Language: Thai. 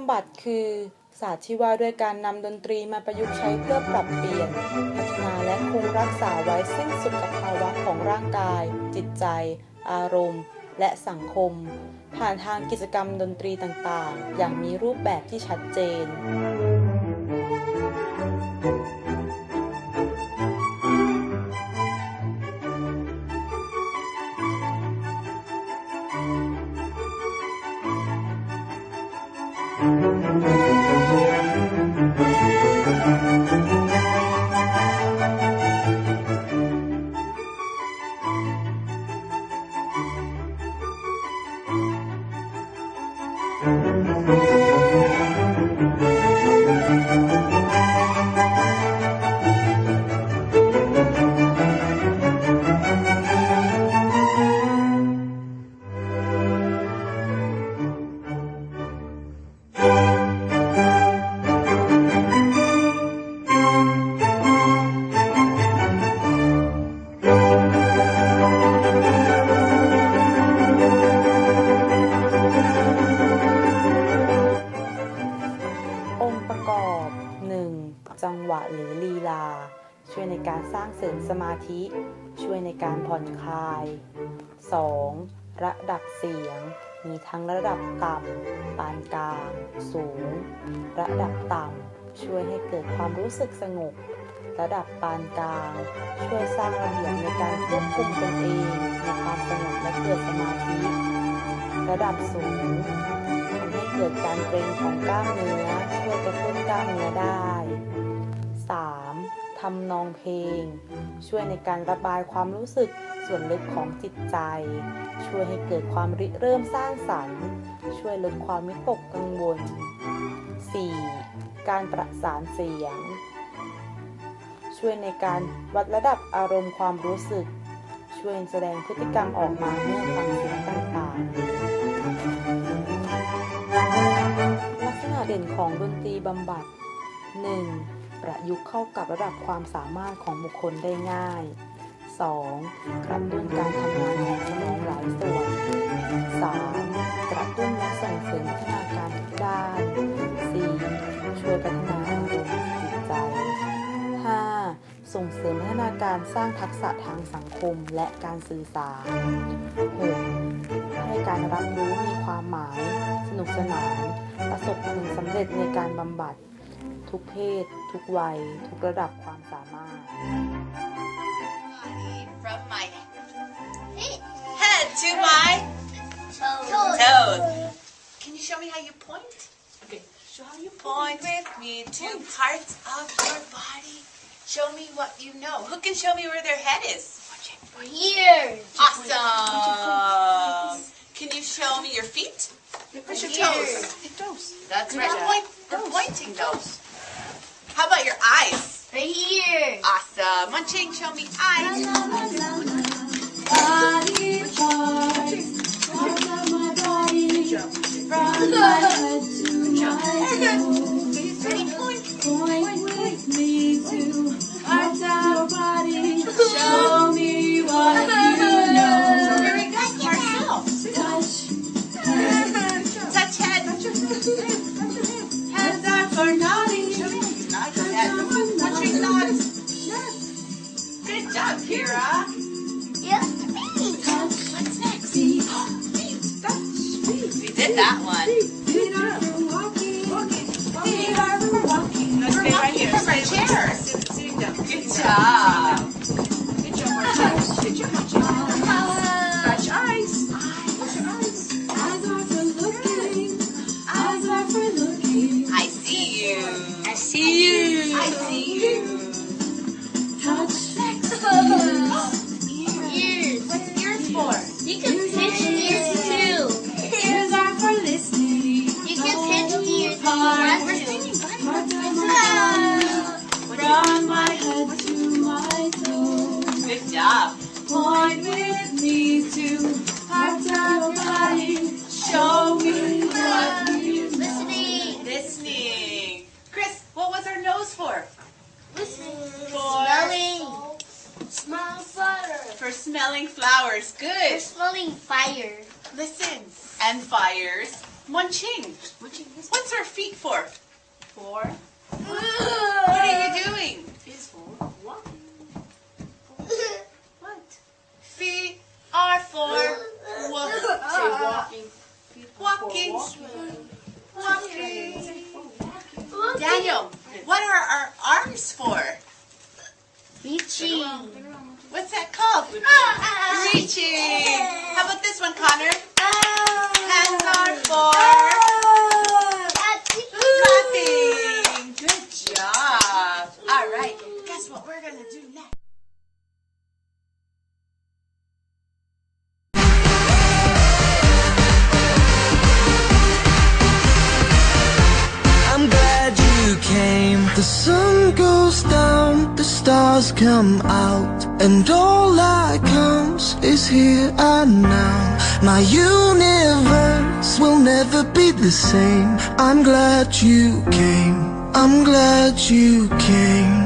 ำบัดคือ ศาสตร์ที่ว่าด้วยการนำดนตรีมาประยุกต์ใช้เพื่อปรับเปลี่ยน พัฒนาและคงรักษาไว้ซึ่งสุขภาวะของร่างกาย จิตใจ อารมณ์ และสังคม ผ่านทางกิจกรรมดนตรีต่างๆ อย่างมีรูปแบบที่ชัดเจน ร้างเสริมสมาธิช่วยในการผ่อนคลาย 2. ระดับเสียงมีทั้งระดับต่ำปานกลางสูง ระดับต่ำช่วยให้เกิดความรู้สึกสงบระดับปานกลางช่วยสร้างระเบียบในการควบคุมตนเองในความสงบและเกิดสมาธิ ระดับสูงทำให้เกิดการเกร็งของกล้ามเนื้อช่วยกระตุ้นกล้ามเนื้อได้ทำนองเพลง ช่วยในการระบายความรู้สึกส่วนลึกของจิตใจ ช่วยให้เกิดความริเริ่มสร้างสรรค์ ช่วยลดความวิตกกังวล 4. การประสานเสียง ช่วยในการวัดระดับอารมณ์ความรู้สึก ช่วยแสดงพฤติกรรมออกมาเมื่อฟังเสียงต่างๆลักษณะเด่นของดนตรีบำบัด 1. ประยุกต์เข้ากับระดับความสามารถของบุคคลได้ง่าย 2. กระตุ้นการทำงานของสมองหลายส่วน 3. กระตุ้นและส่งเสริมพัฒนาการทุกด้าน 4. ช่วยพัฒนาอารมณ์จิตใจ 5. ส่งเสริมพัฒนาการสร้างทักษะทางสังคมและการสื่อสาร 6. ให้การรับรู้มีความหมายสนุกสนานประสบผลสำเร็จในการบำบัดทุกเพศ from my head to my toes. Can you show me how you point? Okay. Show how you point with me to parts of your body. Show me what you know. Who can show me where their head is? Watch Here. Awesome. Can you show me your feet? Where's your toes? Toes. That's right. They're oh, pointing those. How about your eyes? Right here. Awesome. Munching. show me eyes. Kira. Yes, me. What's next? Oh, we did that one. Feet are are walking. Let's stay right here. From our chair. Good job. smelling flowers. Good. they are smelling fire. Listen. And fires. Munching. Munching. What's her feet for? For? What are you doing? Peaceful. What's that called? Ah, ah, ah. Reaching. How about this one, Connor? Hands are for clapping. Good job. All right. Guess what we're going to do next? sun goes down, the stars come out And all that comes is here and now My universe will never be the same I'm glad you came, I'm glad you came